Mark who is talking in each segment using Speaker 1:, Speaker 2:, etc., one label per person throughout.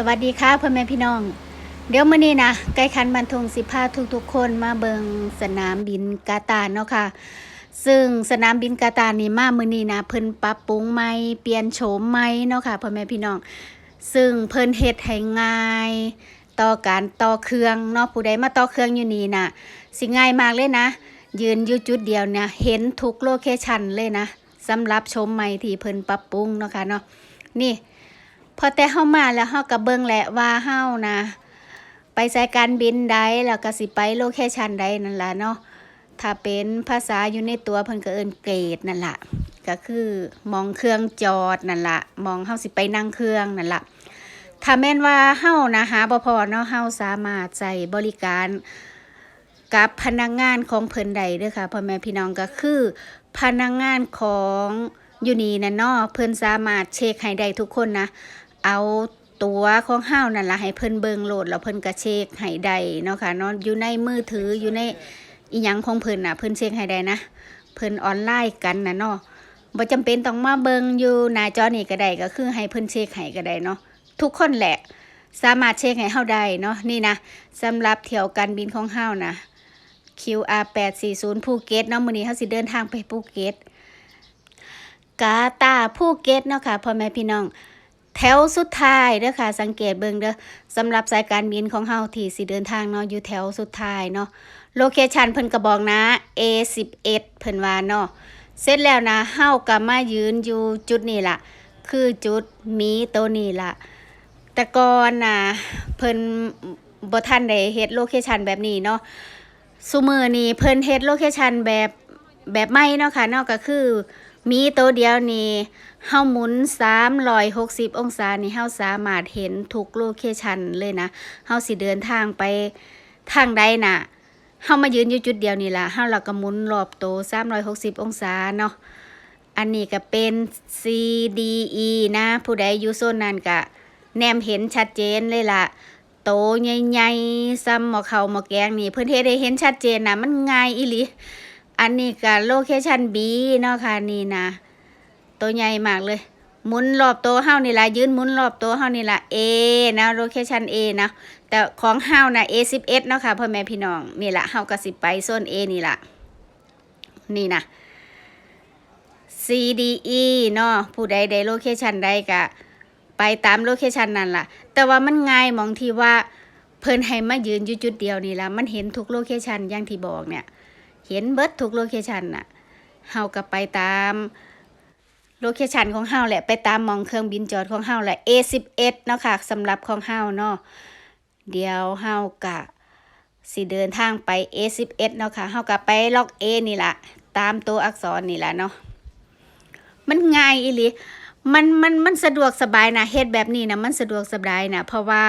Speaker 1: สวัสดีค่ะพ่อแม่พี่น้อง เดี๋ยวมื้อนี้นะใกล้คันบันทงสิพาทุกๆ คนมาเบิงสนามบินกาตาเนาะค่ะ ซึ่งสนามบินกาตานี่มามื้อนี้นะเพิ่นปรับปรุงใหม่เปลี่ยนโฉมใหม่เนาะค่ะพ่อแม่พี่น้อง ซึ่งเพิ่นเฮ็ดให้ง่ายต่อการต่อเครื่องเนาะผู้ใดมาต่อเครื่องอยู่นี่นะสิง่ายมากเลยนะ ยืนอยู่จุดเดียวเนี่ยเห็นทุกโลเคชันเลยนะสำหรับชมใหม่ที่เพิ่นปรับปรุงเนาะค่ะเนาะนี่ พอแต่เฮามาแล้วเฮาก็เบิ่งแหละว่าเฮานะ ไปสายการบินใดแล้วก็สิไปโลเคชันใดนั่นล่ะเนาะถ้าเป็นภาษาอยู่ในตัวเพิ่นก็เอิ้นเกรดนั่นล่ะก็คือมองเครื่องจอดนั่นละมองเฮาสิไปนั่งเครื่องนั่นละถ้าแม่นว่าเฮานะหาบ่พอเนาะเฮาสามารถใช้บริการกับพนักงานของเพิ่นใดเด้อค่ะพ่อแม่พี่น้องก็คือ พนักงานของอยู่นี่นะเนาะเพิ่นสามารถเช็คให้ได้ทุกคนนะ เอาตัวของเฮานั่นละให้เพิ่นเบิงโหลดแล้วเพิ่นก็เช็คให้ได้เนาะค่ะเนาะอยู่ในมือถืออยู่ในอีหยังของเพิ่นน่ะเพิ่นเช็คให้ได้นะเพิ่นออนไลน์กันนะเนาะบ่จำเป็นต้องมาเบิงอยู่หน้าจอนี่ก็ได้ก็คือให้เพิ่นเช็คให้ก็ได้เนาะทุกคนแหละ สามารถเช็คให้เฮาได้เนาะนี่นะสำหรับเที่ยวการบินของเฮานะ QR 840ภูเก็ตเนาะมื้อนี้เฮาสิเดินทางไปภูเก็ตกาตาภูเก็ตเนาะค่ะพ่อแม่พี่น้อง แถวสุดท้ายเด้อค่ะ สังเกตเบิ่งเด้อสำหรับสายการบินของเฮาที่สิเดินทางเนาะอยู่แถวสุดท้ายเนาะโลเคชันเพิ่นก็บอกนะ A11 เพิ่นว่าเนาะเสร็จแล้วนะเฮาก็มายืนอยู่จุดนี้ล่ะ คือจุดมีตัวนี้ล่ะ แต่ก่อนน่ะเพิ่นบ่ทันได้เฮ็ดโลเคชันแบบนี้เนาะซูมือนี่เพิ่นเฮ็ดโลเคชันแบบแบบใหม่เนาะค่ะเนาะก็คือ มีตัวเดียวนี่เฮาหมุน360 องศานี่เฮาสามารถเห็นทุกโลเคชันเลยนะเฮาสิเดินทางไปทางใดน่ะเฮามายืนอยู่จุดเดียวนี่ล่ะเฮาแล้วก็หมุนรอบโตว360 องศาเนาะอันนี้ก็เป็น CDE นะ ผู้ใดอยู่โซนนั้นก็แนมเห็นชัดเจนเลยล่ะโตใหญ่ๆซ้ำหมอเขาหมอแกงนี่เพื่อนเฮ็ดให้เห็นชัดเจนนะมันง่ายอีหลี อันนี้ก็โลเคชัน B เนาะค่ะนี่นะ ตัวใหญ่มากเลยหมุนรอบตัวเฮานี่ละยืนหมุนรอบตัวเฮานี่ละ A นะโลเคชัน A นะแต่ของเฮานะ A11 เนาะค่ะพ่อแม่พี่น้องนี่ละเฮาก็สิไปโซน A นี่ละนี่นะ CDE เนาะผู้ใดได้โลเคชันใดก็ไปตามโลเคชันนั่นล่ะ แต่ว่ามันง่ายมองที่ว่าเพิ่นให้มายืนอยู่จุดเดียวนี่ล่ะมันเห็นทุกโลเคชันอย่างที่บอกเนี่ย เห็นเบิดทุกโลเคชันน่ะเฮาก็ไปตามโลเคชันของเฮาแหละไปตามมองเครื่องบินจอดของเฮาแหละ A11 เนาะค่ะสำหรับของเฮาเนาะเดี๋ยวเฮากะสิเดินทางไป A11 เนาะค่ะเฮากะไปล็อก A นี่ล่ะตามตัวอักษรนี่ล่ะเนาะมันง่ายอีหลีมันมันมันสะดวกสบายนะเฮ็ดแบบนี้นะมันสะดวกสบายนะเพราะว่า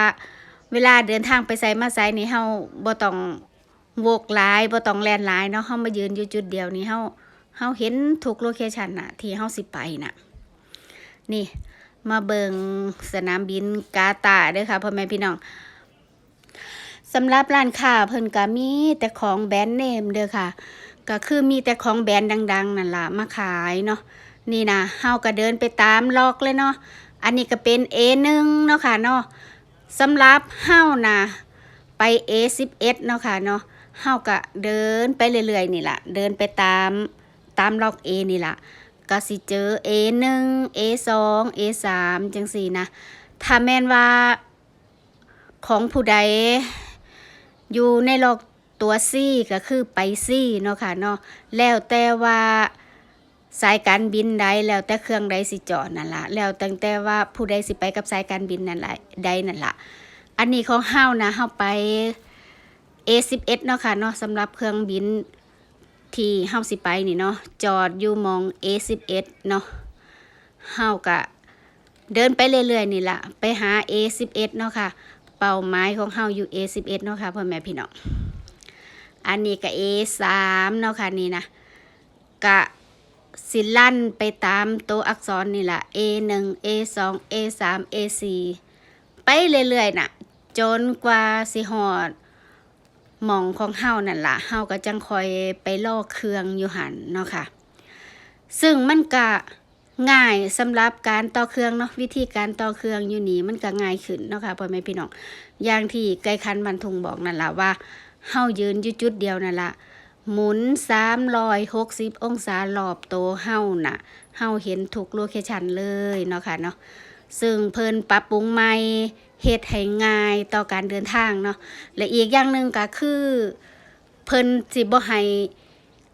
Speaker 1: เวลาเดินทางไปไสมาไสนี่เฮาบ่ต้อง โวกหลายบ่ต้องแลนหลายเนาะเฮามายืนอยู่จุดเดียวนี่เฮาเฮาเห็นทุกโลเคชันน่ะ ที่เฮาสิไปน่ะ นี่ มาเบิงสนามบินกาตาเด้อค่ะพ่อแม่พี่น้องสำหรับร้านค้าเพิ่นก็มีแต่ของแบรนด์เนมเด้อค่ะ ก็คือมีแต่ของแบรนด์ดัง ๆนั่นล่ะมาขายเนาะนี่นะเฮาก็เดินไปตามลอกเลยเนาะอันนี้ก็เป็น A1 เนาะค่ะเนาะสำหรับเฮานะไป A11 เนาะค่ะเนาะ เฮาก็เดินไปเรื่อยๆนี่ล่ะ เดินไปตามตามล็อก A นี่ล่ะก็สิเจอ A1 A2 A3 จังสี่นะ ถ้าแม่นว่าของผู้ใดอยู่ในล็อกตัว C ก็คือไป C เนาะค่ะเนาะแล้วแต่ว่าสายการบินใดแล้วแต่เครื่องใดสิจอดนั่นละแล้วตั้งแต่ว่าผู้ใดสิไปกับสายการบินนั่นละใดนั่นละอันนี้ของเฮานะเฮาไป A11 เนาะค่ะเนาะสำหรับเครื่องบินที่เฮาสิไปนี่เนาะจอดอยู่มอง A11 เนาะเฮากะเดินไปเรื่อยๆนี่ละไปหา A11 เนาะค่ะ เป้าหมายของเฮาอยู่ A11 เนาะค่ะพ่อแม่พี่น้องอันนี้ก็ A3 เนาะค่ะนี่นะกะสิลั่นไปตามตัวอักษรนี่แหละ A1 A2 A3 A4 ไปเรื่อยๆน่ะ จนกว่าสิหอด มองของเฮานั่นล่ะเฮาก็จังคอยไปลอกเครื่องอยู่หันเนาะค่ะ ซึ่งมันก็ง่ายสำหรับการต่อเครื่องเนาะวิธีการต่อเครื่องอยู่นี่มันก็ง่ายขึ้นเนาะค่ะพ่อแม่พี่น้องอย่างที่ไกด์คันบันทุงบอกนั่นล่ะว่าเฮายืนอยู่จุดเดียวนั่นล่ะหมุน360องศารอบโตเฮาน่ะเฮาเห็นทุกโลเคชันเลยเนาะค่ะเนาะซึ่งเพิ่นปรับปรุงใหม่ เฮ็ดให้ง่ายต่อการเดินทางเนาะและอีกอย่างหนึ่งก็คือ เพิ่นสิบ่ให้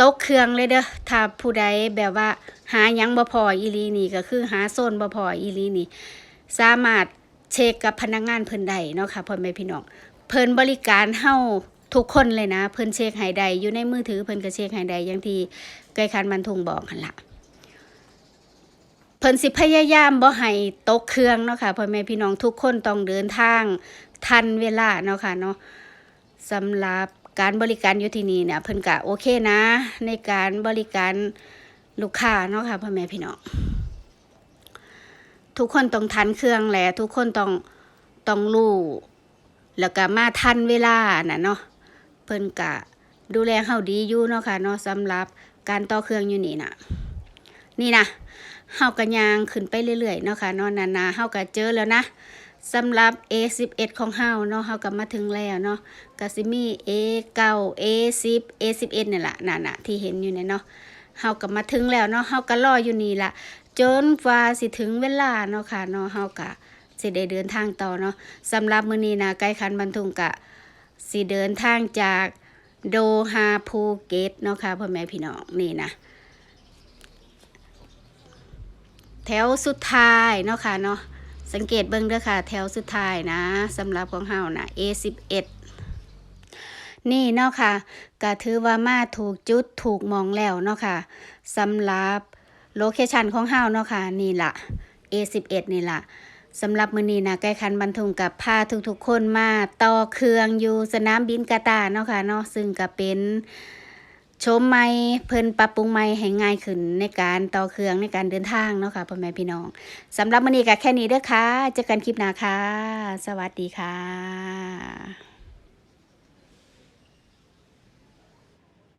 Speaker 1: ตกเครื่องเลยเด้อถ้าผู้ใดแบบว่า หายังบ่พออีลีนี่ก็คือหาโซนบ่พออีลีนี่ สามารถเช็คกับพนักงานเพิ่นได้เนาะค่ะพ่อแม่พี่น้องเพิ่นบริการเฮาทุกคนเลยนะ เพิ่นเช็คให้ได้อยู่ในมือถือเพิ่นก็เช็คให้ได้อย่างที่ไกคันบรรทุงบอกหั่นล่ะ พิ่นสิพยายามบ่ให้ตกเครื่องเนาะค่ะพ่อแม่พี่น้องทุกคนต้องเดินทางทันเวลาเนาะค่ะเนาะสำหรับการบริการอยู่ที่นี่เนี่ยเพิ่นก็โอเคนะ ในการบริการลูกค้าเนาะค่ะพ่อแม่พี่น้องทุกคนต้องทันเครื่องแหละทุกคนต้องต้องรู้แล้วก็มาทันเวลาน่ะเนาะเพิ่นกะดูแลเฮาดีอยู่เนาะค่ะเนาะสำหรับการต่อเครื่องอยู่นี่น่ะ นี่นะ เฮาก็ย่างขึ้นไปเรื่อยๆเนาะค่ะเนาะนานาเฮาก็เจอแล้วนะสำหรับ A11 ของเฮาเนาะเฮาก็มาถึงแล้วเนาะก็สิมี A9 A10 A11 นี่แหละนั่นน่ะที่เห็นอยู่เนี่ยเนาะเฮาก็มาถึงแล้วเนาะเฮาก็รออยู่นี่ละจนว่าสิถึงเวลาเนาะค่ะเนาะเฮากะสิได้เดินทางต่อเนาะสำหรับมื้อนี้นะไกด์คันบรรทุงกะสิเดินทางจากโดฮาภูเก็ตเนาะค่ะพ่อแม่พี่น้องนี่นะ แถวสุดท้ายเนาะค่ะเนาะสังเกตเบิ่งเด้อค่ะ แถวสุดท้ายนะสำหรับของเฮานะ A11 นี่เนาะค่ะก็ถือว่ามาถูกจุดถูกมองแล้วเนาะค่ะสำหรับโลเคชันของเฮาเนาะค่ะนี่ละ A11 นี่ละสำหรับมือนี้นะใกล้คันบรรทุงกับพาทุกๆคนมาต่อเครื่องอยู่สนามบินกาตาเนาะค่ะเนาะซึ่งก็เป็น ชมใหม่เพิ่นปรับปรุงใหม่ให้ง่ายขึ้นในการต่อเครื่องในการเดินทางเนาะค่ะพ่อแม่พี่น้องสำหรับมื้อนี้ก็แค่นี้เด้อค่ะเจอกันคลิปหน้าค่ะ สวัสดีค่ะ